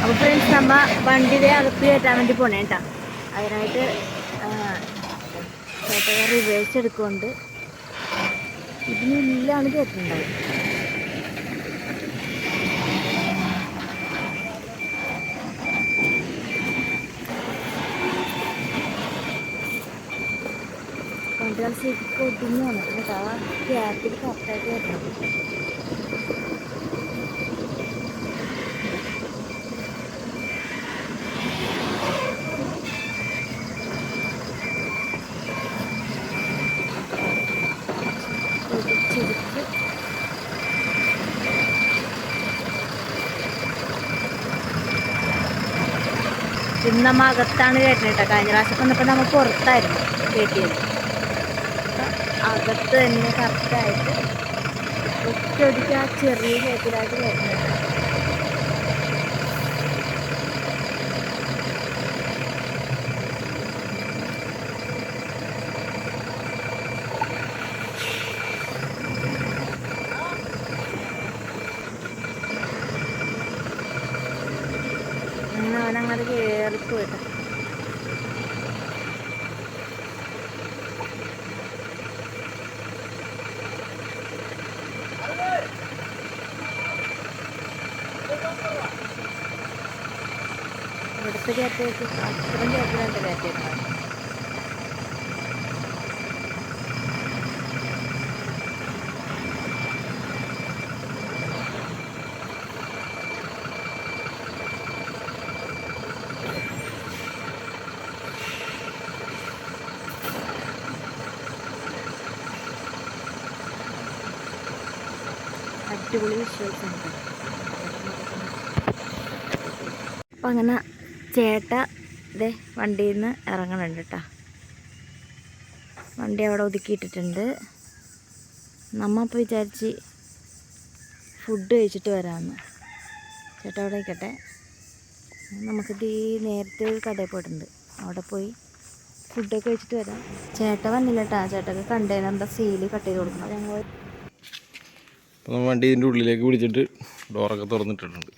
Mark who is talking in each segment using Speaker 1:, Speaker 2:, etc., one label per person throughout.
Speaker 1: അപ്പോൾ ഫ്രണ്ട്സ് നമ്മ വണ്ടിയുടെ അകത്ത് കയറ്റാൻ വേണ്ടി പോണേ കേട്ടോ അതിനായിട്ട് ചേട്ടൻ റിവേഴ്സ് എടുക്കുന്നുണ്ട്. ഇതിനുള്ളിലാണ് കയറ്റുണ്ടാവും വണ്ടികൾ ശരിക്കും ഒതുങ്ങി വന്നിട്ടുണ്ട്. കേട്ടോ ആ ഗ്യാപ്പിൽ കറക്റ്റായിട്ട് കയറ്റണം ഇന്ന് നമ്മ അകത്താണ് കയറ്റുന്നത് കേട്ടോ കഴിഞ്ഞ പ്രാവശ്യം വന്നപ്പോൾ നമ്മൾ പുറത്തായിരുന്നു കയറ്റിയത് അകത്ത് തന്നെ കറക്റ്റായിട്ട് ഒറ്റ ഒതുക്കി ആ ചെറിയ കയറ്റിലായിട്ട് കയറ്റുന്നത് ഇവിടുത്തെ കയറ്റേക്ക് അത്രയും കയറ്റിലുണ്ട് അടിപൊളി വിഷ്വൽസ് അപ്പം അങ്ങനെ ചേട്ട ഇതേ വണ്ടിയിൽ നിന്ന് ഇറങ്ങണുണ്ട് കേട്ടോ വണ്ടി അവിടെ ഒതുക്കിയിട്ടിട്ടുണ്ട്. നമ്മ അപ്പോൾ വിചാരിച്ച് ഫുഡ് കഴിച്ചിട്ട് വരാമെന്ന് ചേട്ടാ അവിടെ നിൽക്കട്ടെ നമുക്കിത് ഈ നേരത്തെ ഒരു കടയിൽ പോയിട്ടുണ്ട്. അവിടെ പോയി ഫുഡൊക്കെ കഴിച്ചിട്ട് വരാം. ചേട്ട വന്നില്ല കേട്ടോ ചേട്ടക്ക് കണ്ടെയ്നറിന്റെ സീൽ കട്ട് ചെയ്ത് കൊടുക്കണം. ഞങ്ങൾ
Speaker 2: വണ്ടി ഇതിന്റെ ഉള്ളിലേക്ക് പിടിച്ചിട്ട് ഡോറൊക്കെ തുറന്നിട്ടിട്ടുണ്ട്.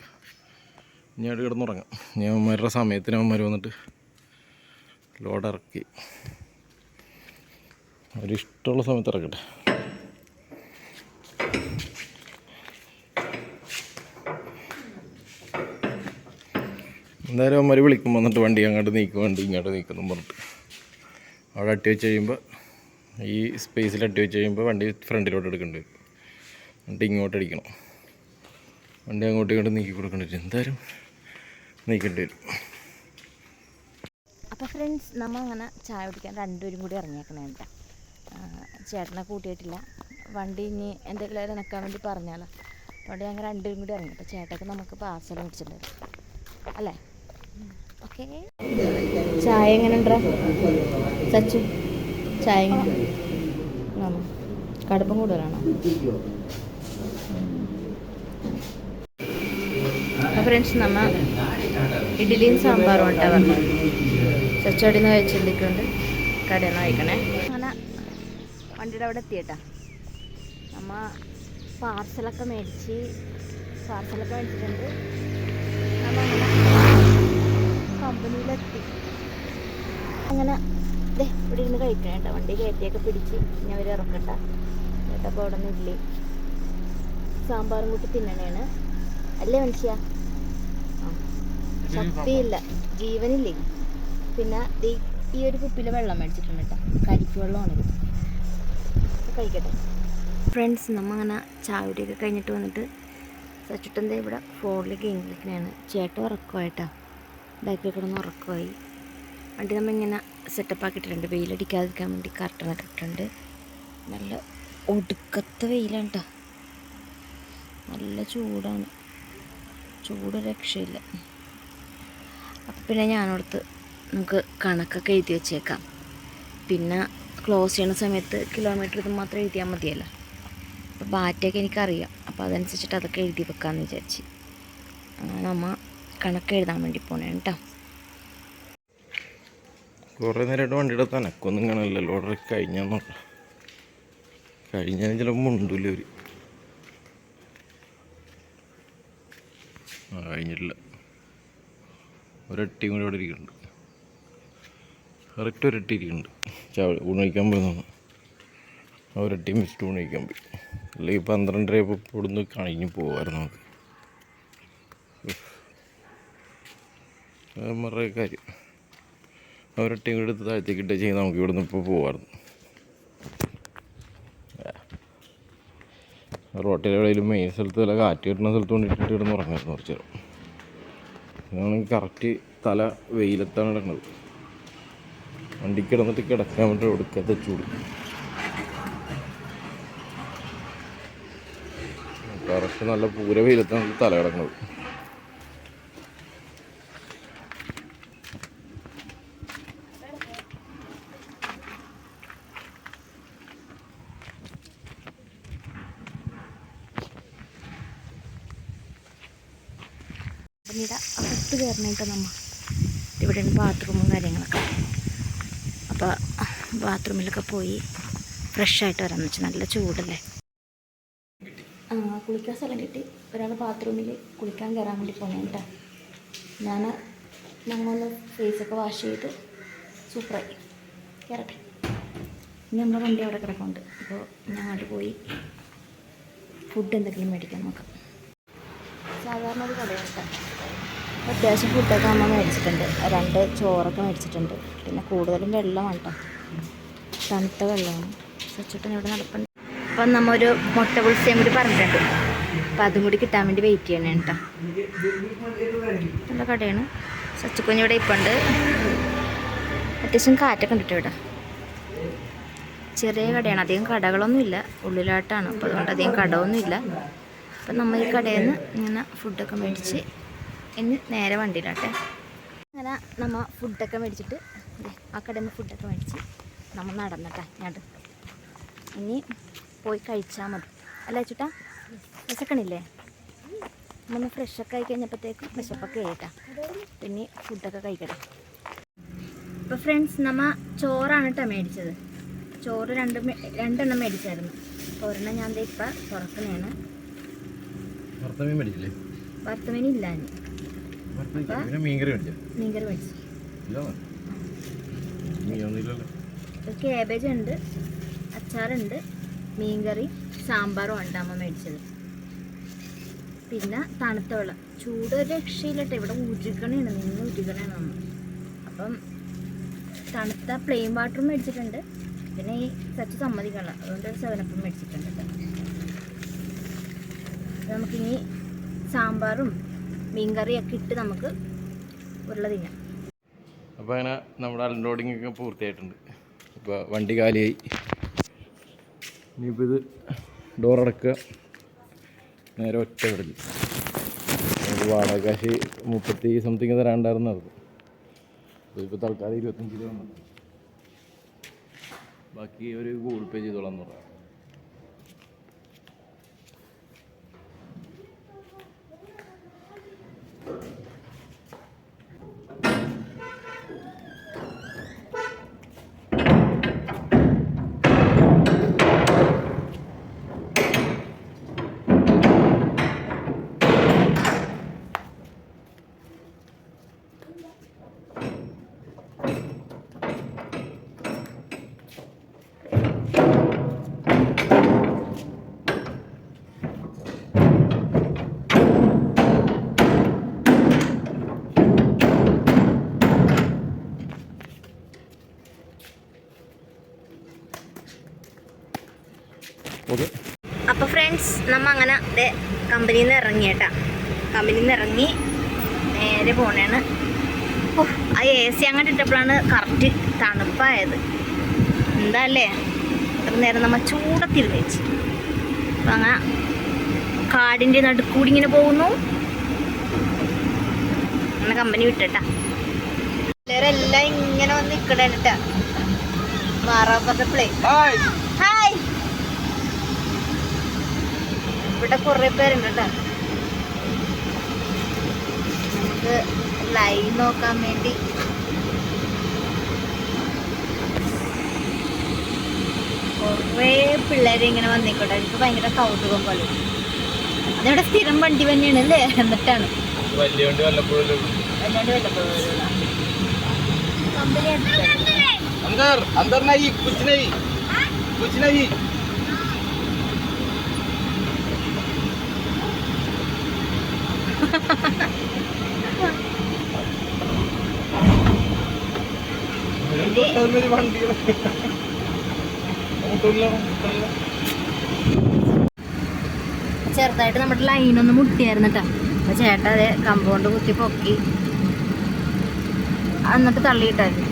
Speaker 2: അവിടെ കിടന്നുറങ്ങാം. ഞാൻ അവന്മാരുടെ സമയത്തിന് അവന്മാർ വന്നിട്ട് ലോഡ് ഇറക്കി അവരിഷ്ടമുള്ള സമയത്ത് ഇറക്കട്ടെ. എന്തായാലും അവന്മാർ വിളിക്കും വന്നിട്ട് വണ്ടി അങ്ങോട്ട് നീക്കും വണ്ടി ഇങ്ങോട്ട് നീക്കുന്നു പറഞ്ഞിട്ട്. അവിടെ അട്ടി വെച്ച് കഴിയുമ്പോൾ ഈ സ്പേസിൽ അട്ടി വെച്ച് കഴിയുമ്പോൾ വണ്ടി ഫ്രണ്ടിലോട്ട് എടുക്കേണ്ടി വരും. എന്നിട്ട് ഇങ്ങോട്ട് അടിക്കണം. വണ്ടി അങ്ങോട്ടും ഇങ്ങോട്ടും നീക്കി കൊടുക്കേണ്ടി വരും. എന്തായാലും നീക്കേണ്ടി വരും.
Speaker 1: അപ്പോൾ ഫ്രണ്ട്സ് നമ്മൾ അങ്ങനെ ചായ കുടിക്കാൻ രണ്ടുപേരും കൂടി ഇറങ്ങിയേക്കണേ കേട്ടോ. ചേട്ടനെ കൂട്ടിയിട്ടില്ല. വണ്ടി ഇനി എന്തെങ്കിലും ഇണക്കാൻ വേണ്ടി പറഞ്ഞാലോ. അതുകൊണ്ട് ഞങ്ങൾ രണ്ടുപേരും കൂടി ഇറങ്ങി. അപ്പോൾ ചേട്ടക്ക് നമുക്ക് പാർസൽ മേടിച്ചിട്ടുണ്ട് അല്ലേ? ഓക്കെ ചായ എങ്ങനെ ഉണ്ടോ? സച്ചു ചായ എങ്ങനെ? കടുപ്പം കൂടുതലാണോ? ഫ്രണ്ട്സ് നമ്മ ഇഡ്ഡലിയും സാമ്പാറും ഉണ്ടാ പറഞ്ഞത്. ചച്ചടി നിന്ന് കഴിച്ചിരിക്കുന്നുണ്ട് കടയിൽ നിന്ന് കഴിക്കണേ അങ്ങനെ വണ്ടിയുടെ അവിടെ എത്തിയേട്ടാ. നമ്മ പാർസലൊക്കെ മേടിച്ച് പാർസലൊക്കെ മേടിച്ചിട്ടുണ്ട്. നമ്മ അങ്ങനെ കമ്പനിയിലെത്തി. അങ്ങനെ ദേ ഇവിടെ ഇരുന്ന് കഴിക്കണേട്ട വണ്ടി കയറ്റിയൊക്കെ പിടിച്ച് ഞാൻ അവർ ഇറക്കട്ട. കേട്ടപ്പോൾ അവിടെ നിന്ന് ഇഡ്ഡലി സാമ്പാറും കൂട്ടി തിന്നണേണ്. അല്ലേ മനുഷ്യ? ശക്തിയില്ല. ജീവനില്ലേ? പിന്നെ ഈ ഒരു കുപ്പിയിൽ വെള്ളം മേടിച്ചിട്ടുണ്ട് കേട്ടോ കരിക്ക് വെള്ളമാണ്. കഴിക്കട്ടെ. ഫ്രണ്ട്സ് നമ്മൾ അങ്ങനെ ചാവിടിയൊക്കെ കഴിഞ്ഞിട്ട് വന്നിട്ട് സച്ചിട്ടെന്താ ഇവിടെ ഫോണിൽ ഗെയിം കളിക്കണതാണ് ചേട്ടൻ ഉറക്കമായിട്ടാ ബാക്കിൽ കിടന്ന് ഉറക്കമായി വണ്ടി നമ്മൾ ഇങ്ങനെ സെറ്റപ്പ് ആക്കിയിട്ടുണ്ട് വെയിലടിക്കാതിരിക്കാൻ വേണ്ടി കർട്ടൻ ഇട്ടിട്ടുണ്ട്. നല്ല ഒടുക്കത്തെ വെയിലാണ് കേട്ടോ നല്ല ചൂടാണ്. ചൂട് രക്ഷയില്ല. പിന്നെ ഞാനോടത്ത് നമുക്ക് കണക്കൊക്കെ എഴുതി വെച്ചേക്കാം. പിന്നെ ക്ലോസ് ചെയ്യണ സമയത്ത് കിലോമീറ്റർ ഇത് മാത്രം എഴുതിയാൽ മതിയല്ലോ. അപ്പോൾ ബാറ്റൊക്കെ എനിക്കറിയാം. അപ്പോൾ അതനുസരിച്ചിട്ട് അതൊക്കെ എഴുതി വെക്കാമെന്ന് വിചാരിച്ച്. അങ്ങനെ അമ്മ കണക്ക് എഴുതാൻ വേണ്ടി പോണേ കേട്ടോ.
Speaker 2: കുറേ നേരമായിട്ട് വണ്ടിയുടെ തനക്കൊന്നും കാണില്ലല്ലോ ഓർഡർ കഴിഞ്ഞു കഴിഞ്ഞാൽ ചിലപ്പോൾ മുണ്ടില്ല ഒരു കഴിഞ്ഞിട്ടില്ല. ഒരട്ടിയും കൂടി ഇവിടെ ഇരിക്കുന്നുണ്ട്. കറക്റ്റ് ഒരട്ടി ഇരിക്കുന്നുണ്ട്. ചാവ ഊണ് കഴിക്കാൻ പോകുന്നതാണ് ആ ഒരട്ടിയും വെച്ചിട്ട് ഊണ് കഴിക്കാൻ പോയി. അല്ലെങ്കിൽ പന്ത്രണ്ടര ഇപ്പോൾ ഇവിടുന്ന് കഴിഞ്ഞ് പോകുമായിരുന്നു നമുക്ക്. മറേ കാര്യം. ആ ഒരട്ടിയും കൂടി എടുത്ത് താഴത്തേക്ക് ഇട്ടേ ചെയ്ത് നമുക്ക് ഇവിടുന്ന് ഇപ്പോൾ പോകുമായിരുന്നു റോട്ടിലെവിടെയെങ്കിലും മെയിൻ സ്ഥലത്ത് വല്ല കാറ്റ് കിട്ടുന്ന സ്ഥലത്ത് കൊണ്ടിട്ടിട്ട് കിടന്ന് ഉറങ്ങായിരുന്നു കുറച്ച് നേരം. ഇതാണെങ്കിൽ കറക്റ്റ് തല വെയിലത്താണ് കിടക്കുന്നത് വണ്ടിക്ക് കിടന്നിട്ട് കിടക്കാൻ വേണ്ടി എടുക്കാൻ ചൂട്. കറക്റ്റ് നല്ല പൂര വെയിലത്താണ് തല കിടക്കുന്നത്.
Speaker 1: അപ്പം ഇവിടെ അകത്ത് കയറണേട്ടോ നമ്മൾ ഇവിടെയാണ് ബാത്റൂമും കാര്യങ്ങളൊക്കെ. അപ്പോൾ ബാത്റൂമിലൊക്കെ പോയി ഫ്രഷായിട്ട് വരാമെന്ന് വെച്ചാൽ നല്ല ചൂടല്ലേ? കുളിക്കാൻ സ്ഥലം കിട്ടി. ഒരാൾ ബാത്റൂമിൽ കുളിക്കാൻ കയറാൻ വേണ്ടി പോകുന്നത് കേട്ടോ ഞാൻ ഞങ്ങളൊന്ന് ഫേസൊക്കെ വാഷ് ചെയ്ത് സൂപ്പറായി കയറട്ടെ നമ്മുടെ വണ്ടി അവിടെ കിടക്കുന്നുണ്ട്. അപ്പോൾ ഞാൻ അവിടെ പോയി ഫുഡ് എന്തെങ്കിലും മേടിക്കാൻ നോക്കാം. സാധാരണ ഒരു കടയാണ് അത്യാവശ്യം ഫുഡൊക്കെ നമ്മൾ മേടിച്ചിട്ടുണ്ട്. രണ്ട് ചോറൊക്കെ മേടിച്ചിട്ടുണ്ട്. പിന്നെ കൂടുതലും വെള്ളമാണ് കേട്ടോ. തണുത്ത വെള്ളമാണ്. സച്ചിട്ടൻ ഇവിടെ നടപ്പുണ്ട്. അപ്പം നമ്മൊരു മുട്ട പുളിച്ചയും കൂടി പറഞ്ഞിട്ടുണ്ട്. അപ്പം അതും കൂടി കിട്ടാൻ വേണ്ടി വെയിറ്റ് ചെയ്യണേ കേട്ടോ നല്ല കടയാണ്. സച്ചിക്കുഞ്ഞ് ഇവിടെ ഇപ്പം ഉണ്ട് അത്യാവശ്യം കാറ്റൊക്കെ ഉണ്ട് ഇവിടെ. ചെറിയ കടയാണ്. അധികം കടകളൊന്നുമില്ല ഉള്ളിലായിട്ടാണ്. അപ്പോൾ അതുകൊണ്ട് അധികം കടമൊന്നുമില്ല അപ്പം നമ്മൾ ഈ കടയിൽ നിന്ന് ഇങ്ങനെ ഫുഡൊക്കെ മേടിച്ച് ഇനി നേരെ വണ്ടിയിലാട്ടെ അങ്ങനെ നമ്മൾ ഫുഡൊക്കെ മേടിച്ചിട്ട് ആ കടയിൽ നിന്ന് ഫുഡൊക്കെ മേടിച്ച് നമ്മൾ നടന്നട്ടെ ഞാൻ ഇനി പോയി കഴിച്ചാൽ മതി. അല്ല ചേട്ടാ? വിശക്കണില്ലേ? നമ്മൾ ഫ്രഷൊക്കെ ആയി കഴിഞ്ഞപ്പോഴത്തേക്കും വിശപ്പൊക്കെ ആയിട്ടാ. പിന്നെ ഫുഡൊക്കെ കഴിക്കട്ടെ. ഇപ്പോൾ ഫ്രണ്ട്സ് നമ്മൾ ചോറാണ് കേട്ടോ മേടിച്ചത്. ചോറ് രണ്ട് രണ്ടെണ്ണം മേടിച്ചായിരുന്നു. അപ്പോൾ ഒരെണ്ണം ഞാൻ ഇപ്പം
Speaker 2: തുറക്കുന്നതാണ്.
Speaker 1: വറുത്തമീൻ ഇല്ല ഇനി.
Speaker 2: പിന്നെ മീൻകറി
Speaker 1: മീൻകറി മേടിച്ചു. കേബേജ് ഉണ്ട് അച്ചാറുണ്ട് മീൻകറി സാമ്പാറും ഉണ്ട് അമ്മ മേടിച്ചത്. പിന്നെ തണുത്ത വെള്ളം. ചൂട് രക്ഷയില്ലട്ടെ ഇവിടെ ഉരുകണയാണ് നിന്ന് ഉരുകണയാണ് നമ്മൾ അപ്പം തണുത്ത പ്ലെയിൻ വാട്ടറും മേടിച്ചിട്ടുണ്ട്. പിന്നെ ഈ സച്ച് സമ്മതിക്കണം അതുകൊണ്ട് ഒരു സെവനപ്പം മേടിച്ചിട്ടുണ്ട് നമുക്കിനി സാമ്പാറും മീൻകറിയൊക്കെ ഇട്ട് നമുക്ക് ഉരുള തിന്നാം.
Speaker 2: അപ്പോൾ അങ്ങനെ നമ്മുടെ അൺലോഡിങ് ഒക്കെ പൂർത്തിയായിട്ടുണ്ട്. ഇപ്പോൾ വണ്ടി കാലിയായി. ഇനിയിപ്പോൾ ഇത് ഡോർ അടക്കുക. നേരെ ഒറ്റ വിടൽ വാടകാശി വാടക കാശ് മുപ്പത്തി സംതിങ് തരാണ്ടായിരുന്നു അത് ഇതിപ്പോൾ തൽക്കാലം ഇരുപത്തഞ്ച് രൂപ ബാക്കി ഒരു ഗൂഗിൾ പേ ചെയ്തോളാം എന്ന് പറയാം ഓക്കെ.
Speaker 1: അപ്പോൾ ഫ്രണ്ട്സ് നമ്മ അങ്ങനെ ദേ കമ്പനിയിൽ നിന്ന് ഇറങ്ങി കേട്ടാ. കമ്പനിയിൽ നിന്ന് ഇറങ്ങി നേരെ പോണേണ്. ഓ ആ എ സി അങ്ങോട്ട് ഇട്ടപ്പോഴാണ് കറക്റ്റ് തണുപ്പായത്. എന്താ അല്ലേ അത്ര നേരം നമ്മൾ ചൂടത്തിരുന്ന് വെച്ച് അപ്പം അങ്ങനെ കാടിന്റെ നടുക്കൂടി ഇങ്ങനെ പോകുന്നു. അങ്ങനെ കമ്പനി വിട്ടട്ടാ. എല്ലാവരെല്ലാം ഇങ്ങനെ വന്ന് നിൽക്കണേട്ടാ പ്ലേ ഇവിടെ കുറെ പേരുണ്ട് കേട്ടോ നമുക്ക് ലൈവ് നോക്കാൻ വേണ്ടി. കുറേ പിള്ളേര് ഇങ്ങനെ വന്നിക്കോട്ടെ. എനിക്ക് ഭയങ്കര കൗതുകം പോലെ. അതിവിടെ സ്ഥിരം വണ്ടി തന്നെയാണ് അല്ലേ? എന്നിട്ടാണ്.
Speaker 2: വലിയ വണ്ടി വല്ലപ്പോഴും
Speaker 3: ചെറുതായിട്ട് നമ്മുടെ ലൈനൊന്ന് മുട്ടിയായിരുന്നു കേട്ടോ അപ്പൊ ചേട്ട അതെ കമ്പൗണ്ട് കുത്തി പൊക്കി. എന്നിട്ട് തള്ളിയിട്ടായിരുന്നു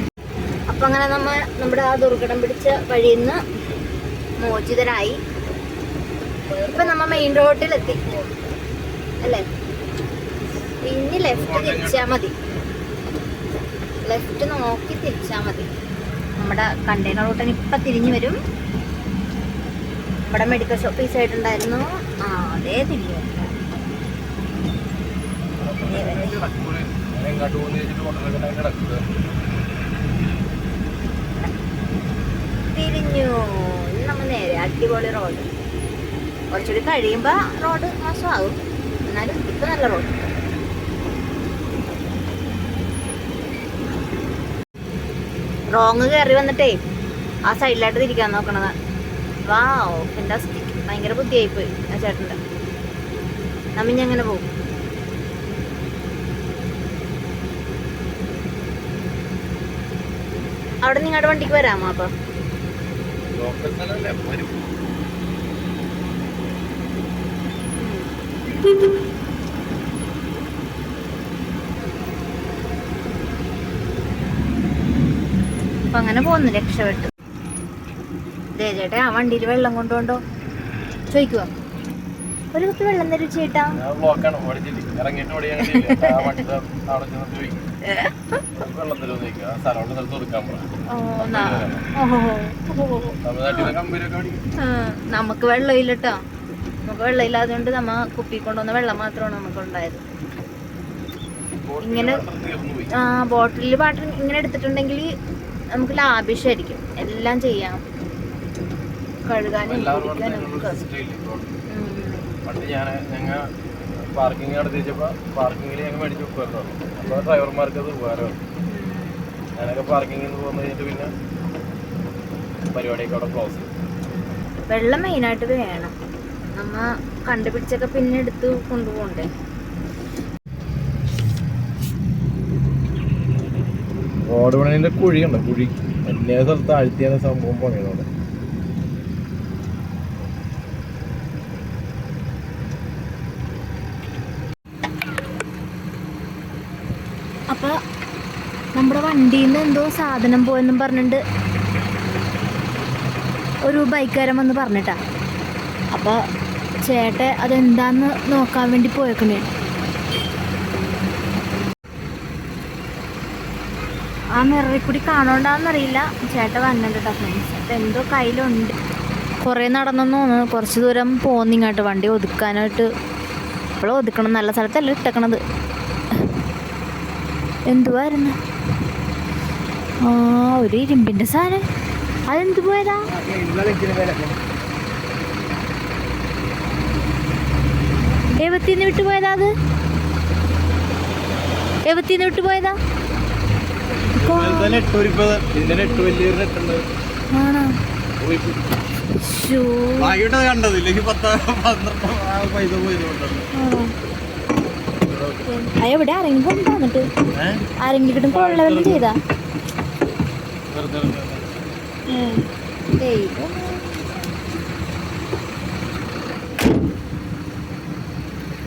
Speaker 3: അപ്പൊ അങ്ങനെ നമ്മ നമ്മുടെ ആ ദുർഘടം പിടിച്ച വഴിയിൽ നിന്ന് മോചിതരായി. ഇപ്പൊ നമ്മ മെയിൻ റോഡിലെത്തി അല്ലേ? ഇനി ലെഫ്റ്റ് തിരിച്ചാൽ മതി. ലെഫ്റ്റ് നോക്കി തിരിച്ചാൽ മതി. നമ്മുടെ കണ്ടെയ്നർ റൂട്ടിന് ഇപ്പം തിരിഞ്ഞു വരും. ഇവിടെ മെഡിക്കൽ ഷോപ്പ് ഈ സൈഡ് ഉണ്ടായിരുന്നു. ആ അതേ തിരിഞ്ഞു തിരിഞ്ഞു. നമ്മൾ നമ്മ നേരെ അടിപൊളി റോഡ് കുറച്ചുകൂടി കഴിയുമ്പോൾ റോഡ് മോശമാകും. എന്നാലും ഇപ്പം നല്ല റോഡ് റോങ് കയറി വന്നിട്ടേ ആ സൈഡിലായിട്ട് തിരിക്കാൻ നോക്കണത്. വാ ഫെന്റാസ്റ്റിക് ഭയങ്കര ബുദ്ധിയായിപ്പോയി ആ ചേട്ടന്റെ. നമ്മിഞ്ഞ അങ്ങനെ പോകും അവിടെ നിങ്ങളുടെ വണ്ടിക്ക് വരാമോ അപ്പൊ?
Speaker 2: സ്ഥലമല്ലേ
Speaker 3: അങ്ങനെ പോന്നു രക്ഷപ്പെട്ടു. ദേ ചേട്ടാ ആ വണ്ടിയിൽ വെള്ളം കൊണ്ടുപോണ്ടോ? ചോദിക്കുവോ? ഒരു കുപ്പി വെള്ളം തരും ചേട്ടാ.
Speaker 2: നമുക്ക് വെള്ളം
Speaker 3: ഇല്ലട്ടോ നമുക്ക് വെള്ളമില്ല കേട്ടോ നമുക്ക് വെള്ളമില്ലാതുകൊണ്ട് നമ്മ കുപ്പി കൊണ്ടുവന്ന വെള്ളം മാത്രമാണ് നമുക്ക് ഉണ്ടായത് ഇങ്ങനെ- ആ ബോട്ടിലിൽ വാട്ടർ ഇങ്ങനെ എടുത്തിട്ടുണ്ടെങ്കിൽ നമുക്ക് ലാഭിഷായിരിക്കും എല്ലാം ചെയ്യാം. കഴുകാനും കുടിക്കാനും.
Speaker 2: പണ്ട് ഞാൻ ഞങ്ങൾ പാർക്കിംഗ് നടത്തി വെച്ചപ്പോൾ പാർക്കിങ്ങിൽ ഞങ്ങൾ മേടിച്ച് വെക്കുമായിരുന്നു അപ്പോൾ ഡ്രൈവർമാർക്ക് അത് ഉപകാരമാണ്. ഞാനൊക്കെ പാർക്കിങ്ങിൽ നിന്ന് പോന്നു കഴിഞ്ഞിട്ട് പിന്നെ പരിപാടിയൊക്കെ അവിടെ ക്ലോസ് ചെയ്തു.
Speaker 3: വെള്ളം മെയിനായിട്ട് വേണം. നമ്മ കണ്ടുപിടിച്ചൊക്കെ പിന്നെ എടുത്ത് കൊണ്ടുപോകണ്ടേ?
Speaker 2: റോഡ് പണിന്റെ കുഴി ഉണ്ട് കുഴി എല്ലാ സ്ഥലത്ത് ആഴ്ത്തിയാണ് സംഭവം പണിയുന്നത്.
Speaker 3: അപ്പൊ നമ്മുടെ വണ്ടിയിൽ നിന്ന് എന്തോ സാധനം പോയെന്നും പറഞ്ഞിട്ട് ഒരു ബൈക്കുകാരൻ വന്ന് പറഞ്ഞിട്ടാ. അപ്പൊ ചേട്ട അതെന്താന്ന് നോക്കാൻ വേണ്ടി പോയേക്കണേ. ആ മിററിൽ കൂടി കാണോണ്ടാന്നറിയില്ല. ചേട്ട വന്നിട്ട് കേട്ടോ ഫ്രണ്ട്സ് അപ്പം എന്തോ കയ്യിലുണ്ട്. കുറേ നടന്നെന്ന് തോന്നുന്നു. കുറച്ച് ദൂരം പോന്നിങ്ങോട്ട് വണ്ടി ഒതുക്കാനായിട്ട്. ഇപ്പോഴും ഒതുക്കണം. നല്ല സ്ഥലത്തല്ല ഇട്ടേക്കണത്. എന്തുവായിരുന്നു? ആ ഒരു ഇരുമ്പിന്റെ സാധനം. അതെന്ത് പോയതാ? എവത്തിന്ന് വിട്ടു പോയതാ അത്? എവത്തിന്ന് വിട്ടു പോയതാ
Speaker 2: കണ്ടത്. ഇല്ലെങ്കിൽ പത്ത് പന്ത്രണ്ട് ആ പൈസ
Speaker 3: ആരെങ്കിലും കൊണ്ടാ എന്നിട്ട് ആരെങ്കിലും കിട്ടും കൊള്ള വല്ലതും ചെയ്താ.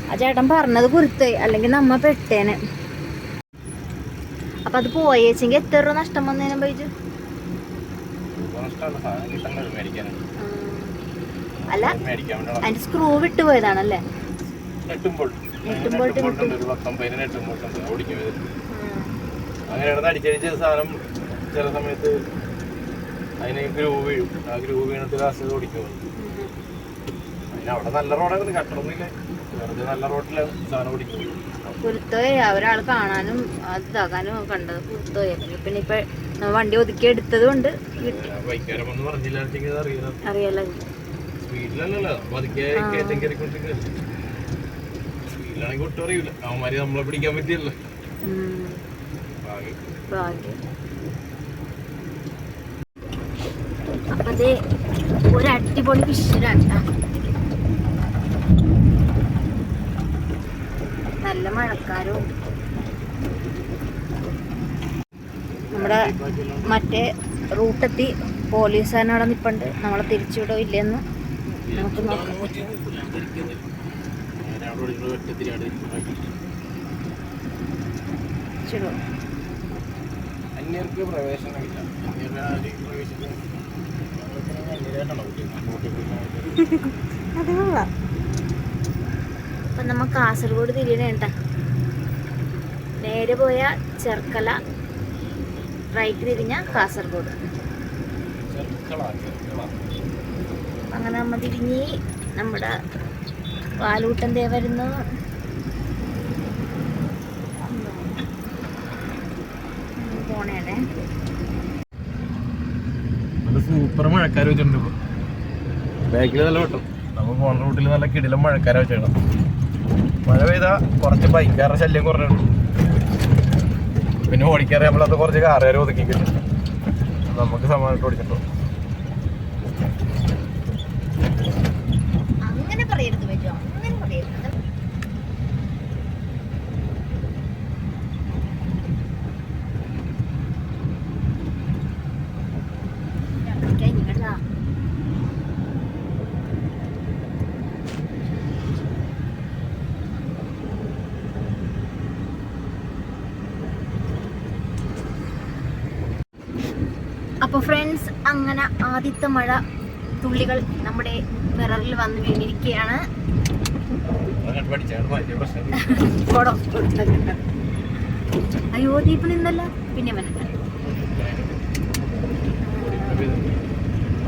Speaker 3: ആ ചേട്ടൻ പറഞ്ഞത് കുരുത്തായി അല്ലെങ്കിൽ നമ്മ പെട്ടേനെ. അപ്പൊ അത് പോയേച്ചെങ്കിൽ എത്ര രൂപ നഷ്ടം വന്നേനും
Speaker 2: പൈജു
Speaker 3: അല്ല അതിന്റെ സ്ക്രൂ വിട്ടു പോയതാണല്ലേ?
Speaker 2: അങ്ങനെ കിടന്ന് അടിച്ചടിച്ച് സാധനം ചില സമയത്ത് അതിന് ഗ്രൂവ് വീഴും. ആ ഗ്രൂവ് വീണിട്ട് ലാസ്റ്റ് ഓടിക്കും. അതിന് അവിടെ നല്ല റോഡാണ് കട്ടറൊന്നുമില്ല. വെറുതെ നല്ല റോഡിലാണ് സാധനം ഓടിക്കുന്നത്.
Speaker 3: കുരുത്തോയ ഒരാൾ കാണാനും അത് ഇതാക്കാനും കണ്ടത് കുരുത്തോയ പിന്നെ ഇപ്പൊ നമ്മ വണ്ടി ഒതുക്കി എടുത്തത് കൊണ്ട് കിട്ടി അറിയാലോ അപ്പൊ ഒരു അടിപൊളി ഫിഷിനാണ് നല്ല മഴക്കാരവും നമ്മുടെ മറ്റേ റൂട്ടെത്തി പോലീസുകാരനവിടെ നിൽപ്പുണ്ട് നമ്മളെ തിരിച്ചുവിടോ ഇല്ലെന്ന് നമുക്ക് നോക്കാം. ചുടോ
Speaker 2: അന്യർക്ക് പ്രവേശനമില്ല അന്യരാണ് പ്രവേശിക്കുന്നത് അന്യരായിട്ടാണോ
Speaker 3: അത് കൊള്ളാം. അപ്പം നമ്മൾ കാസർഗോഡ് തിരിയണ കേട്ടാ. നേരെ പോയ ചെർക്കല റൈറ്റ് തിരിഞ്ഞ കാസർഗോഡ്. അങ്ങനെ നമ്മൾ തിരിഞ്ഞ് നമ്മുടെ വാലൂട്ടൻ ദേ വരുന്നു. പോണേണേ
Speaker 2: നല്ല സൂപ്പർ മഴക്കാർ വെച്ചിട്ടുണ്ട് ബാക്കിൽ നല്ല വെട്ടം. നമ്മൾ പോണ റൂട്ടിൽ നല്ല കിടിലം മഴക്കാരെ വെച്ചേക്കണം മഴ പെയ്താ കുറച്ച് ബൈക്കാരുടെ ശല്യം കുറഞ്ഞിട്ടുണ്ട്. പിന്നെ ഓടിക്കാറ് നമ്മളത് കുറച്ച് കാറുകാർ ഒതുക്കി കിട്ടും. നമുക്ക് സമാനമായിട്ട് ഓടിച്ചിട്ടുണ്ടോ
Speaker 3: ഫ്രണ്ട്സ് അങ്ങനെ ആദ്യത്തെ മഴ തുള്ളികൾ നമ്മുടെ മിററിൽ വന്നു വീണിരിക്കുകയാണ്. അയ്യോ ദീപ് നിന്നല്ല പിന്നെ വന്നിട്ട്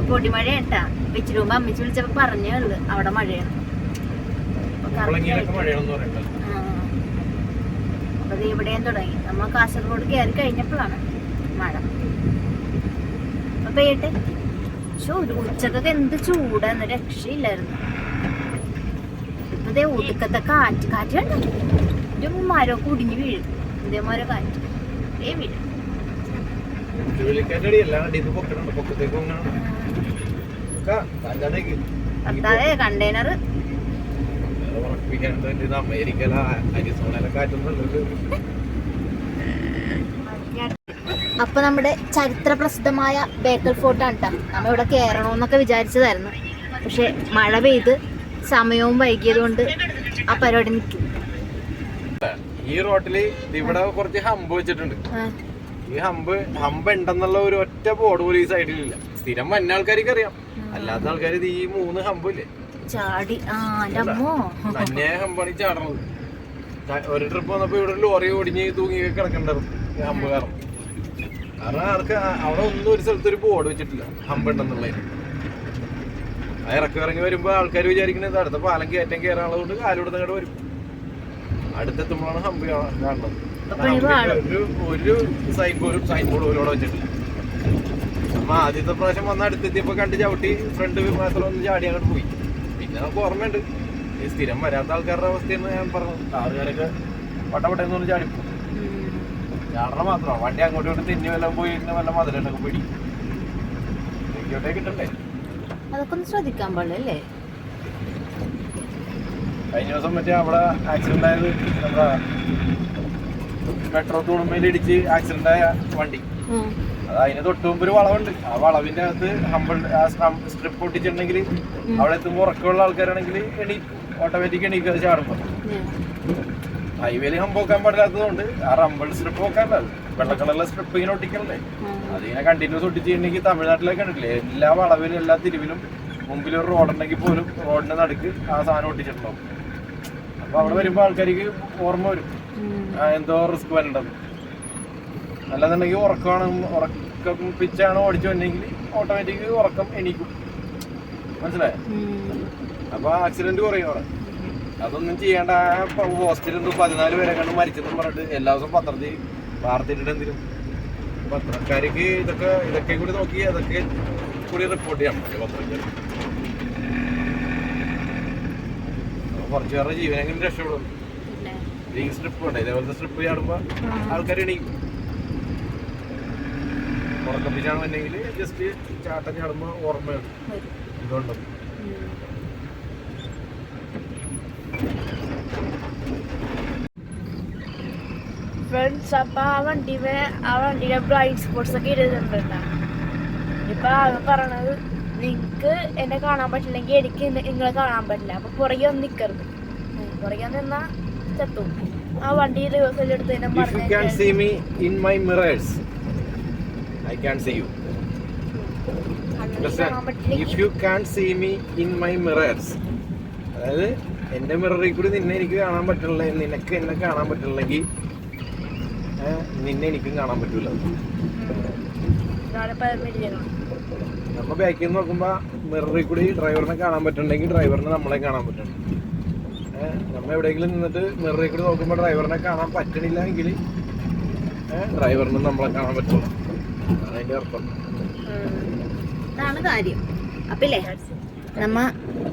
Speaker 3: പൊടിമഴ കേട്ടാ ഇച്ചിരി മുമ്പ് അമ്മച്ചി വിളിച്ചപ്പോ പറഞ്ഞേ ഉള്ളു അവിടെ മഴയാണ്. അപ്പൊ ഇവിടെയും തുടങ്ങി. നമ്മൾ കാസർഗോഡ് കയറി കഴിഞ്ഞപ്പോഴാണ് മഴ. പെയ്യട്ടെ പക്ഷെ ഒരു ഉച്ചക്കൊക്കെ എന്ത് ചൂടാന്ന് രക്ഷയില്ലായിരുന്നു. ഇപ്പൊ ദേ ഒടുക്കത്തെ കാറ്റ് കാറ്റ് കണ്ടോ? ഒരു മരമൊക്കെ കുടിഞ്ഞു വീഴും. ഇതേമാരെ കാറ്റ്. ഇതേ വീഴും. കണ്ടെയ്നർ
Speaker 2: അമേരിക്കല അരിസോണയിലെ കാറ്റൊന്നും
Speaker 3: അപ്പൊ നമ്മുടെ ചരിത്ര പ്രസിദ്ധമായ ബേക്കൽ ഫോർട്ടാണ് കേട്ടോ നമ്മൾ ഇവിടെ കയറണമെന്നൊക്കെ വിചാരിച്ചതായിരുന്നു. പക്ഷെ മഴ പെയ്ത് സമയവും വൈകിയത് കൊണ്ട് ആ പരിപാടി നിൽക്കും
Speaker 2: ഈ റോട്ടിൽ ഇവിടെ കുറച്ച് ഹമ്പ് വെച്ചിട്ടുണ്ട്. ഈ ഹമ്പ് ഹമ്പ് ഉണ്ടെന്നുള്ള ഒരു ഒറ്റ ബോർഡ് പോലും ഈ സൈഡിലില്ല സ്ഥിരം വന്ന ആൾക്കാർക്ക് അറിയാം അല്ലാത്ത ആൾക്കാർ ഈ മൂന്ന് ഹമ്പില്ലേ?
Speaker 3: ചാടി.
Speaker 2: തന്നെ ഹമ്പാണ് ഈ ചാടണത്. ഒരു ട്രിപ്പ് വന്നപ്പോ ഇവിടെ ലോറി ഓടിഞ്ഞ് തൂങ്ങി കിടക്കണ്ടായിരുന്നു. ഈ ഹമ്പ് കാരണം. കാരണം ആൾക്ക് അവിടെ ഒന്നും ഒരു സ്ഥലത്ത് ഒരു ബോർഡ് വെച്ചിട്ടില്ല. ഹമ്പണ്ടെന്നുള്ള ഉണ്ടെന്നുള്ളതിന് ആ ഇറക്കി ഇറങ്ങി വരുമ്പോ ആൾക്കാർ വിചാരിക്കുന്നത് അടുത്ത പാലം കയറ്റം കയറാനുള്ളതുകൊണ്ട് കാലോട് അങ്ങോട്ട് വരും. അടുത്തെത്തുമ്പോഴാണ് ഹമ്പ് കാണ- കാണുന്നത്. ഒരു ഒരു സൈൻ സൈൻ ബോർഡ് പോലും വെച്ചിട്ടില്ല. നമ്മ ആദ്യത്തെ പ്രാവശ്യം വന്ന അടുത്തെത്തിയപ്പോ കണ്ട് ചവിട്ടി ഫ്രണ്ട് മാത്രം ഒന്ന് ചാടി അങ്ങോട്ട് പോയി. പിന്നെ നമുക്ക് ഓർമ്മയുണ്ട്. ഈ സ്ഥിരം വരാത്ത ആൾക്കാരുടെ അവസ്ഥയെന്ന് ഞാൻ പറഞ്ഞു കാറുകാരൊക്കെ പട്ടപട്ടെന്ന് പറഞ്ഞ് ചാടി പോകും ചാടണം മാത്രമാണ് വണ്ടി അങ്ങോട്ടും ഇങ്ങോട്ടും തിന്നി വല്ലതും പോയി ഇരുന്ന് വല്ല മതിലൊക്കെ പിടി. ഇങ്ങോട്ടേ കിട്ടണ്ടേ
Speaker 3: അതൊക്കെ ഒന്ന് ശ്രദ്ധിക്കാൻ പാടില്ലല്ലേ?
Speaker 2: കഴിഞ്ഞ ദിവസം മറ്റേ അവിടെ ആക്സിഡന്റ് ആയത് എന്താ മെട്രോ തൂണുമ്പയിൽ ഇടിച്ച് ആക്സിഡന്റ് ആയ വണ്ടി. അത് അതിന് തൊട്ട് മുമ്പ് ഒരു വളവുണ്ട്. ആ വളവിന്റെ അകത്ത് ഹമ്പിൾ ആ സ്ട്രിപ്പ് ഒട്ടിച്ചിട്ടുണ്ടെങ്കിൽ അവിടെ എത്തുമ്പോൾ ഉറക്കമുള്ള ആൾക്കാരാണെങ്കിൽ എണീ ഓട്ടോമാറ്റിക് എണീക്കുക ചാടുമ്പോൾ ഹൈവേയിൽ ഹമ്പ് വെക്കാൻ പാടില്ലാത്തതുകൊണ്ട് ആ റംബിൾ സ്ട്രിപ്പ് നോക്കാറില്ല വെള്ള കളറിലെ സ്ട്രിപ്പ് ഇങ്ങനെ ഒട്ടിക്കണ്ടേ അതിങ്ങനെ കണ്ടിന്യൂസ് ഒട്ടിച്ചിട്ടുണ്ടെങ്കിൽ തമിഴ്നാട്ടിലൊക്കെ കണ്ടിട്ടില്ലേ? എല്ലാ വളവിലും എല്ലാ തിരിവിലും മുമ്പിൽ ഒരു റോഡ് ഉണ്ടെങ്കിൽ പോലും റോഡിന്റെ നടുക്ക് ആ സാധനം ഒട്ടിച്ചിട്ടുണ്ടാവും. അപ്പൊ അവിടെ വരുമ്പോൾ ആൾക്കാർക്ക് ഓർമ്മ വരും. എന്തോ റിസ്ക് വരേണ്ടത്. അല്ലാന്നുണ്ടെങ്കിൽ ഉറക്കമാണ് ഉറക്കം പിച്ചാണ് ഓടിച്ചു വന്നെങ്കിൽ ഓട്ടോമാറ്റിക് ഉറക്കം എണീക്കും. മനസ്സിലായോ? അപ്പൊ ആക്സിഡന്റ് കുറയും അവിടെ. അതൊന്നും ചെയ്യേണ്ട ഹോസ്റ്റലിൽ എന്തോ പതിനാല് പേരെ കണ്ട് മരിച്ചെന്നും പറഞ്ഞിട്ട് എല്ലാ ദിവസവും പത്രത്തിൽ വാർത്തയിട്ടിട്ട് എന്തിനും? പത്രക്കാർക്ക് ഇതൊക്കെ ഇതൊക്കെ കൂടി നോക്കി അതൊക്കെ കൂടി റിപ്പോർട്ട് ചെയ്യണം പത്രക്കാർ കുറച്ച് പേരുടെ ജീവനെങ്കിലും രക്ഷപ്പെടും. ഈ സ്ട്രിപ്പ് ഉണ്ട്. ഇതേപോലത്തെ സ്ട്രിപ്പ് ചാടുമ്പോൾ ആൾക്കാർ എണീക്കും. ഉറക്കപ്പിച്ചാണെന്നുണ്ടെങ്കിൽ ജസ്റ്റ് ചാട്ടം ചാടുമ്പോൾ ഓർമ്മ ഇതുണ്ട്
Speaker 3: ഫ്രണ്ട്സ് അപ്പൊ ആ വണ്ടി ആ വണ്ടിയുടെ ബ്ലൈൻഡ് സ്പോട്ട്സ് ഒക്കെ ഇടുന്നുണ്ട് ട്ടാ. ഇപ്പൊ അവൻ പറയണത് നിങ്ങക്ക് എന്നെ കാണാൻ പറ്റില്ലെങ്കിൽ എനിക്ക് നിങ്ങളെ കാണാൻ പറ്റില്ല. അപ്പൊ പുറകെ ഒന്ന് നിക്കരുത്. ഉം, പുറകെ നിന്നാ ചത്തു. ആ വണ്ടി റിവേഴ്സൽ എടുത്ത്
Speaker 2: if you can see me in my mirrors അതായത് എന്റെ മിററിൽ കൂടി നിന്നെ എനിക്ക് കാണാൻ പറ്റില്ല നിനക്ക് എന്നെ കാണാൻ പറ്റില്ലെങ്കിൽ നിന്നെ എനിക്കും കാണാൻ പറ്റൂല. നമ്മ ബാക്കിൽ നിന്ന് നോക്കുമ്പോ മിററിൽ കൂടി ഡ്രൈവറിനെ കാണാൻ പറ്റുന്നുണ്ടെങ്കിൽ ഡ്രൈവറിനെ നമ്മളെ കാണാൻ പറ്റണം. നമ്മ എവിടെയെങ്കിലും നിന്നിട്ട് മിററിൽ കൂടി നോക്കുമ്പോൾ ഡ്രൈവറിനെ കാണാൻ പറ്റണില്ല എങ്കിൽ ഡ്രൈവറിന് നമ്മളെ കാണാൻ പറ്റുള്ളൂ അതാണ് അർത്ഥം.
Speaker 3: അതാണ് കാര്യം. അപ്പില്ലേ നമ്മ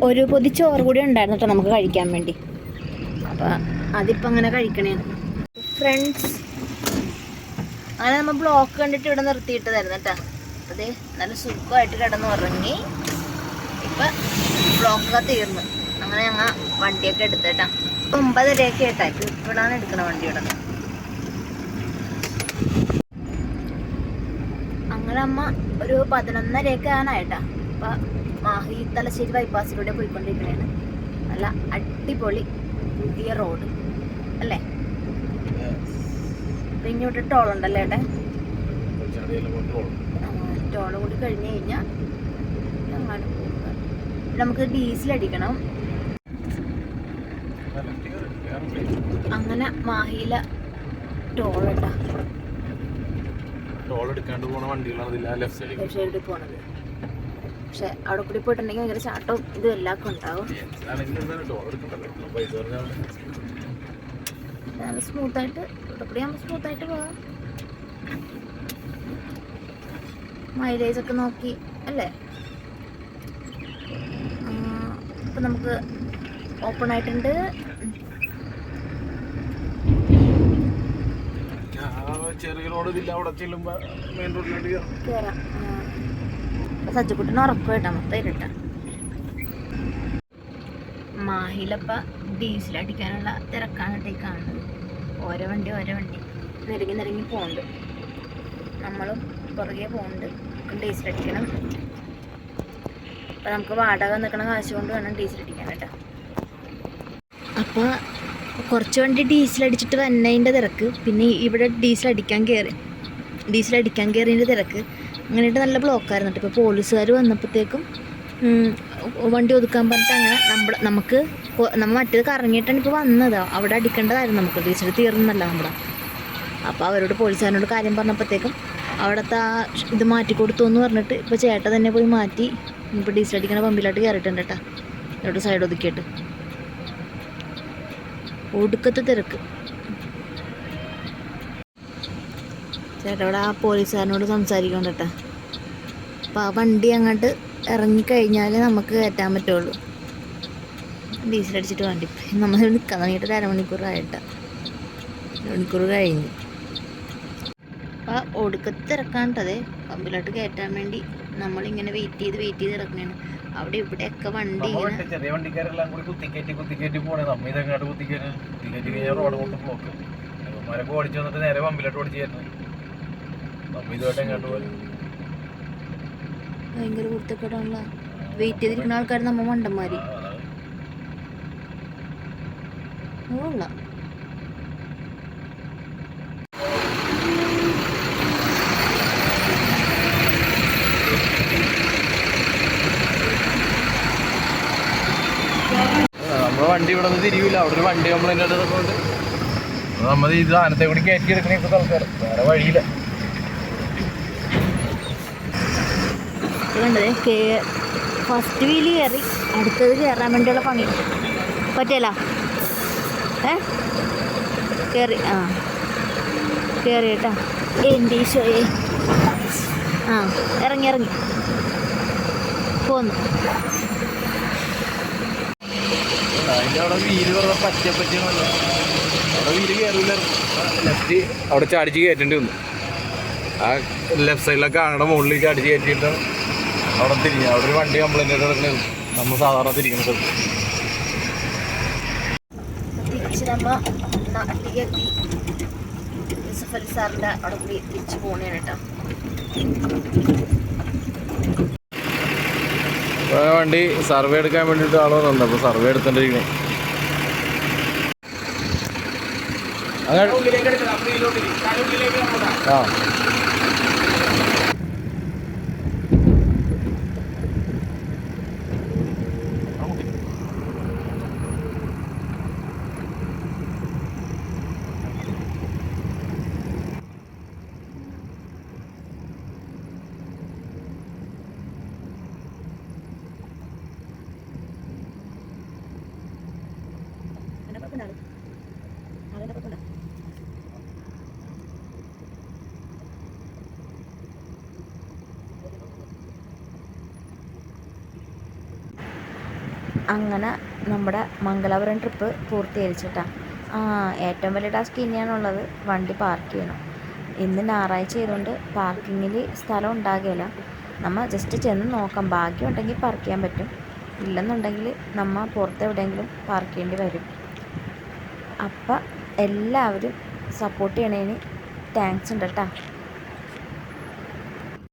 Speaker 3: ഒരു പൊതി ചോറ് കൂടി ഉണ്ടായിരുന്നു കേട്ടോ നമുക്ക് കഴിക്കാൻ വേണ്ടി. അപ്പൊ അതിപ്പങ്ങനെ കഴിക്കണേ ഫ്രണ്ട്സ് അങ്ങനെ നമ്മൾ ബ്ലോക്ക് കണ്ടിട്ട് ഇവിടെ നിർത്തിയിട്ടതായിരുന്നു കേട്ടോ. അതെ നല്ല സുഖമായിട്ട് കിടന്ന് ഉറങ്ങി ഇപ്പൊ ബ്ലോക്കൊക്കെ തീർന്നു. അങ്ങനെ ഞങ്ങൾ വണ്ടിയൊക്കെ എടുത്തേട്ടാ ഒമ്പതരയൊക്കെ ആയിട്ടാ. ഇപ്പൊ ഇവിടാണ് എടുക്കണ വണ്ടി ഇവിടെ. അങ്ങനെ അമ്മ ഒരു പതിനൊന്നരയൊക്കെ ആണായിട്ടാ ഇപ്പൊ മാഹി തലശ്ശേരി ബൈപ്പാസിലൂടെ പോയിക്കൊണ്ടിരിക്കണേണ്. നല്ല അടിപൊളി പുതിയ റോഡ് അല്ലേ? ഇങ്ങോട്ട് ടോളുണ്ടല്ലേ ഏട്ടെ? ടോൾ കൂടി കഴിഞ്ഞു കഴിഞ്ഞാൽ നമുക്ക് ഡീസൽ അടിക്കണം. അങ്ങനെ മാഹിയിലെ ടോളട്ടാ
Speaker 2: ടോൾ എടുക്കാണ്ട് പോണ വണ്ടികളാണ് ലെഫ്റ്റ് സൈഡിൽ
Speaker 3: പോണത്. പക്ഷെ അവിടെ കൂടി പോയിട്ടുണ്ടെങ്കിൽ ഭയങ്കര ചാട്ടവും ഇതും എല്ലാവർക്കും ഉണ്ടാവും
Speaker 2: ടോൾ എടുക്കണ്ടല്ലോ പൈസ പറഞ്ഞാൽ
Speaker 3: നല്ല സ്മൂത്തായിട്ട് ഇവിടെ കൂടി നമ്മൾ സ്മൂത്തായിട്ട് പോകാം മൈലേജ് ഒക്കെ നോക്കി അല്ലേ? ഇപ്പം നമുക്ക് ഓപ്പൺ ആയിട്ടുണ്ട്. സജ്ജക്കുട്ടിന് ഉറപ്പായിട്ടാ മൊത്തം ഇരുട്ട മാഹിലപ്പ ഡീസൽ അടിക്കാനുള്ള തിരക്കാണ് കേട്ടോ ഈ കാണുന്നത്. ഓരോ വണ്ടി ഓരോ വണ്ടി. നിരങ്ങി നിരങ്ങി പോകുന്നുണ്ട് നമ്മളും പുറകെ പോകുന്നുണ്ട് ഡീസൽ അടിക്കണം അപ്പം നമുക്ക് വാടക നിൽക്കണ കാശ് കൊണ്ട് വേണം ഡീസൽ അടിക്കാൻ കേട്ടോ. അപ്പോൾ കുറച്ച് വണ്ടി ഡീസൽ അടിച്ചിട്ട് വന്നതിന്റെ തിരക്ക്. പിന്നെ ഇവിടെ ഡീസൽ അടിക്കാൻ കയറി ഡീസൽ അടിക്കാൻ കയറിയതിന്റെ തിരക്ക്. അങ്ങനെയായിട്ട് നല്ല ബ്ലോക്കായിരുന്നു ഇപ്പോൾ പോലീസുകാർ വന്നപ്പോഴത്തേക്കും വണ്ടി ഒതുക്കാൻ പറഞ്ഞിട്ട് അങ്ങനെ നമ്മൾ നമുക്ക് നമ്മൾ മറ്റേത് കറങ്ങിയിട്ടാണ് ഇപ്പോൾ വന്നത്. അവിടെ അടിക്കേണ്ടതായിരുന്നു നമുക്ക്. ടീച്ചർ തീർന്നല്ല നമ്മുടെ. അപ്പോൾ അവരോട് പോലീസുകാരനോട് കാര്യം പറഞ്ഞപ്പോഴത്തേക്കും അവിടുത്തെ ആ ഇത് മാറ്റി കൊടുത്തു എന്ന് പറഞ്ഞിട്ട് ഇപ്പോൾ ചേട്ട തന്നെ പോയി മാറ്റി. ഇപ്പോൾ ഡീസൽ അടിക്കണ പമ്പിലോട്ട് കയറിയിട്ടുണ്ട് കേട്ടോ. എന്നോട് സൈഡ് ഒതുക്കിയിട്ട്. ഒടുക്കത്തെ തിരക്ക്. ചേട്ടാ ഇവിടെ ആ പോലീസുകാരനോട് സംസാരിക്കണം കേട്ടോ. അപ്പോൾ ആ വണ്ടി അങ്ങോട്ട് ഇറങ്ങിക്കഴിഞ്ഞാൽ നമുക്ക് കയറ്റാൻ പറ്റുള്ളൂ. ഡീസൽ അടിച്ചിട്ട് വണ്ടി നമ്മൾ നിൽക്കാൻ തുടങ്ങിയിട്ട് ഒരു അരമണിക്കൂർ മണിക്കൂർ കഴിഞ്ഞു. അപ്പോൾ ഒടുക്കത്ത് തിരക്കാണ്ടതേ പമ്പിലോട്ട് കയറ്റാൻ വേണ്ടി നമ്മളിങ്ങനെ വെയിറ്റ് ചെയ്ത് വെയിറ്റ് ചെയ്ത് ഇറങ്ങണേണ് അവിടെ ഇവിടെയൊക്കെ വണ്ടി ഇങ്ങനെ
Speaker 2: ചെറിയ വണ്ടിക്കാരെല്ലാം കൂടി പോണേ. നമ്മ ഇതെങ്ങാട്ട് കുത്തിക്കയറ്റി കുത്തിക്കയറ്റി കഴിഞ്ഞാൽ റോഡ് മൊത്തം ബ്ലോക്ക് ഇവന്മാരൊക്കെ ഓടിച്ചു വന്നിട്ട് നേരെ പമ്പിലോട്ട് ഓടിച്ചു കയറ്റണം നമ്മ ഇതുമായിട്ട് എങ്ങോട്ട് പോലെ
Speaker 3: ഭയങ്കര കുർത്തക്കേടാണല്ലോ വെയിറ്റ് ചെയ്തിരിക്കുന്ന ആൾക്കാർ നമ്മ മണ്ടന്മാര്. കൊള്ളാം.
Speaker 2: വണ്ടി ഇവിടെ നിന്ന് തിരിവില്ല അവിടെ ഒരു വണ്ടി കംപ്ലൈന്റ് ആയിട്ടൊക്കെ ഉണ്ട് അപ്പൊ നമ്മ കൂടി കയറ്റി എടുക്കണേ ഇപ്പൊ തൽക്കാലം വേറെ വഴിയില്ല.
Speaker 3: കണ്ടത്? കേ ഫസ്റ്റ് വീൽ കയറി. അടുത്തത് കയറാൻ വേണ്ടിയുള്ള പണി. പറ്റിയല്ല? ഏ? കയറി ആ. കയറി കേട്ടാ. എന്റെ ഈശോയെ. ആ ഇറങ്ങി ഇറങ്ങി. പോന്നു.
Speaker 2: അവിടെ ചാടിച്ച് കയറ്റേണ്ടി വന്നു. ആ ലെഫ്റ്റ് സൈഡിലൊക്കെ ആണയുടെ മുകളിലേക്ക് അടിച്ച് കയറ്റിയിട്ട് അവിടെ തിരിഞ്ഞു അവിടെ ഒരു വണ്ടി കംപ്ലൈന്റ് ആയിട്ട് കിടക്കണേ നമ്മൾ സാധാരണ തിരിക്കുന്ന സ്ഥലത്ത്.
Speaker 1: തിരിച്ച് നമ്മ നാട്ടിലെത്തി യൂസഫ് അലി സാറിന്റെ അവിടെ കൂടി തിരിച്ച് പോകണേണ് കേട്ടോ
Speaker 2: ആ വണ്ടി സർവേ എടുക്കാൻ വേണ്ടിയിട്ട് ആൾ വന്നിട്ടുണ്ട്. അപ്പോൾ സർവേ എടുത്തോണ്ടിരിക്കണേ. അങ്ങനെ ആ.
Speaker 1: അങ്ങനെ നമ്മുടെ മംഗലാപുരം ട്രിപ്പ് പൂർത്തീകരിച്ചിട്ടാ. ആ ഏറ്റവും വലിയ ടാസ്ക് ഇനിയാണുള്ളത് വണ്ടി പാർക്ക് ചെയ്യണം. ഇന്ന് ഞായറാഴ്ച ആയതുകൊണ്ട് പാർക്കിങ്ങിൽ സ്ഥലം ഉണ്ടാകില്ല നമ്മൾ ജസ്റ്റ് ചെന്ന് നോക്കാം. ഭാഗ്യം ഉണ്ടെങ്കിൽ പാർക്ക് ചെയ്യാൻ പറ്റും. ഇല്ലെന്നുണ്ടെങ്കിൽ നമ്മൾ പുറത്ത് എവിടെയെങ്കിലും പാർക്ക് ചെയ്യേണ്ടി വരും. അപ്പം എല്ലാവരും സപ്പോർട്ട് ചെയ്യണേന് താങ്ക്സ് ഉണ്ട് കേട്ടോ